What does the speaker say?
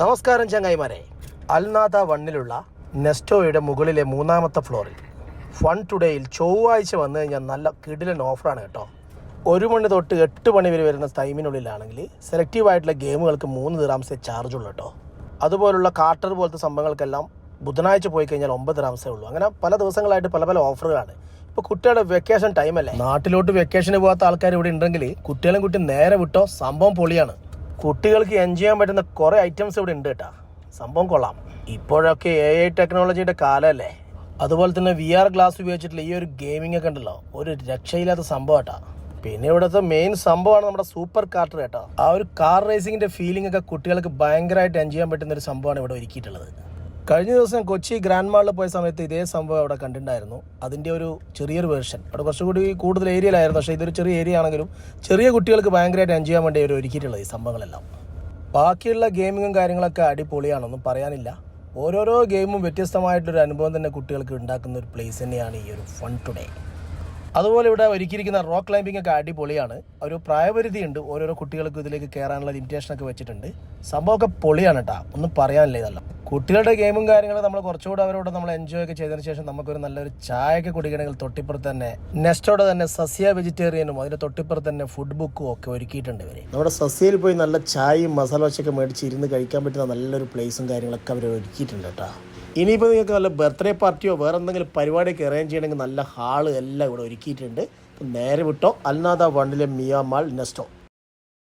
നമസ്കാരം ചങ്ങായിമാരെ. അൽനാഥ വണ്ണിലുള്ള നെസ്റ്റോയുടെ മുകളിലെ മൂന്നാമത്തെ ഫ്ലോറിൽ. ഫൺ ടുഡേയിൽ ചൊവ്വാഴ്ച വന്നു കഴിഞ്ഞാൽ നല്ല കിടിലൻ ഓഫറാണ് കേട്ടോ. ഒരു മണി തൊട്ട് എട്ട് മണി വരെ വരുന്ന ടൈമിനുള്ളിലാണെങ്കിൽ സെലക്റ്റീവ് ആയിട്ടുള്ള ഗെയിമുകൾക്ക് മൂന്ന് ദിറാംസേ ചാർജ് ഉള്ളൂ കേട്ടോ. അതുപോലുള്ള കാർട്ടർ പോലത്തെ സംഭവങ്ങൾക്കെല്ലാം ബുധനാഴ്ച പോയി കഴിഞ്ഞാൽ ഒമ്പത് ദിറാംസേ ഉള്ളൂ. അങ്ങനെ പല ദിവസങ്ങളായിട്ട് പല പല ഓഫറുകളാണ്. ഇപ്പോൾ കുട്ടികളുടെ വെക്കേഷൻ ടൈമല്ലേ നാട്ടിലോട്ട് വെക്കേഷന് പോകാത്ത ആൾക്കാർ ഇവിടെ ഉണ്ടെങ്കിൽ കുട്ടികളും കുട്ടി നേരെ വിട്ടോ? സംഭവം പൊളിയാണ്. കുട്ടികൾക്ക് എൻജോയ് ചെയ്യാൻ പറ്റുന്ന കുറേ ഐറ്റംസ് ഇവിടെ ഉണ്ട് കേട്ടാ. സംഭവം കൊള്ളാം. ഇപ്പോഴൊക്കെ എ ഐ ടെക്നോളജിയുടെ കാലമല്ലേ അതുപോലെ തന്നെ വി ആർ ഗ്ലാസ് ഉപയോഗിച്ചിട്ടുള്ള ഈ ഒരു ഗെയിമിംഗ് ഒക്കെ ഉണ്ടല്ലോ ഒരു രക്ഷയില്ലാത്ത സംഭവം കേട്ടാ പിന്നെ ഇവിടുത്തെ മെയിൻ സംഭവമാണ് നമ്മുടെ സൂപ്പർ കാർട്ടർ കേട്ടോ ആ ഒരു കാർ റേസിംഗിന്റെ ഫീലിംഗ് ഒക്കെ കുട്ടികൾക്ക് ഭയങ്കരമായിട്ട് എൻജോയ് ചെയ്യാൻ പറ്റുന്ന ഒരു സംഭവമാണ് ഇവിടെ ഒരുക്കിയിട്ടുള്ളത്. കഴിഞ്ഞ ദിവസം കൊച്ചി ഗ്രാൻഡ് മാളിൽ പോയ സമയത്ത് ഇതേ സംഭവം അവിടെ കണ്ടിട്ടുണ്ടായിരുന്നു. അതിന്റെ ഒരു ചെറിയൊരു വേർഷൻ അവിടെ കുറച്ചുകൂടി കൂടുതൽ ഏരിയയിലായിരുന്നു പക്ഷേ ഇതൊരു ചെറിയ ഏരിയ ആണെങ്കിലും ചെറിയ കുട്ടികൾക്ക് ഭയങ്കരമായിട്ട് എൻജോയ് ചെയ്യാൻ വേണ്ടി അവർ ഒരുക്കിയിട്ടുള്ളത് ഈ സംഭവങ്ങളെല്ലാം. ബാക്കിയുള്ള ഗെയിമിങ്ങും കാര്യങ്ങളൊക്കെ അടിപൊളിയാണൊന്നും പറയാനില്ല. ഓരോരോ ഗെയിമും വ്യത്യസ്തമായിട്ടൊരു അനുഭവം തന്നെ കുട്ടികൾക്ക് ഉണ്ടാക്കുന്ന ഒരു പ്ലേസ് തന്നെയാണ് ഈ ഒരു ഫൺ ടുഡേ അതുപോലെ ഇവിടെ ഒരുക്കിയിരിക്കുന്ന റോക്ക് ക്ലൈമ്പിംഗ് ഒക്കെ അടിപൊളിയാണ്. ഒരു പ്രായപരിധി ഉണ്ട് ഓരോരോ കുട്ടികൾക്കും ഇതിലേക്ക് കയറാനുള്ള ലിമിറ്റേഷൻ ഒക്കെ വെച്ചിട്ടുണ്ട്. സംഭവമൊക്കെ പൊളിയാണ് കേട്ടോ ഒന്നും പറയാനില്ല ഇതെല്ലാം. കുട്ടികളുടെ ഗെയിമും കാര്യങ്ങളും നമ്മൾ കുറച്ചുകൂടെ അവരോട് നമ്മൾ എൻജോയ് ഒക്കെ ചെയ്തതിന് ശേഷം നമുക്കൊരു നല്ലൊരു ചായയൊക്കെ കുടിക്കണമെങ്കിൽ തൊട്ടിപ്പുറത്ത് തന്നെ നെക്സ്റ്റോടെ തന്നെ സസ്യ വെജിറ്റേറിയനും അതിന്റെ തൊട്ടിപ്പുറത്ത് തന്നെ ഫുഡ് ബുക്കും ഒക്കെ ഒരുക്കിയിട്ടുണ്ട് ഇവർ. നമ്മുടെ സസ്യയിൽ പോയി നല്ല ചായയും മസാല ദോശയൊക്കെ മേടിച്ച് ഇരുന്ന് കഴിക്കാൻ പറ്റുന്ന നല്ലൊരു പ്ലേസും കാര്യങ്ങളൊക്കെ അവർ ഒരുക്കിയിട്ടുണ്ട് കേട്ടോ. ഇനിയിപ്പോൾ നിങ്ങൾക്ക് നല്ല ബർത്ത്ഡേ പാർട്ടിയോ വേറെ എന്തെങ്കിലും പരിപാടിയൊക്കെ അറേഞ്ച് ചെയ്യണമെങ്കിൽ നല്ല ഹാൾ എല്ലാം ഇവിടെ ഒരുക്കിയിട്ടുണ്ട്. നേരെ വിട്ടോ അൽനാദ വണ്ടിലെ മിയാമാൾ നെസ്റ്റോ.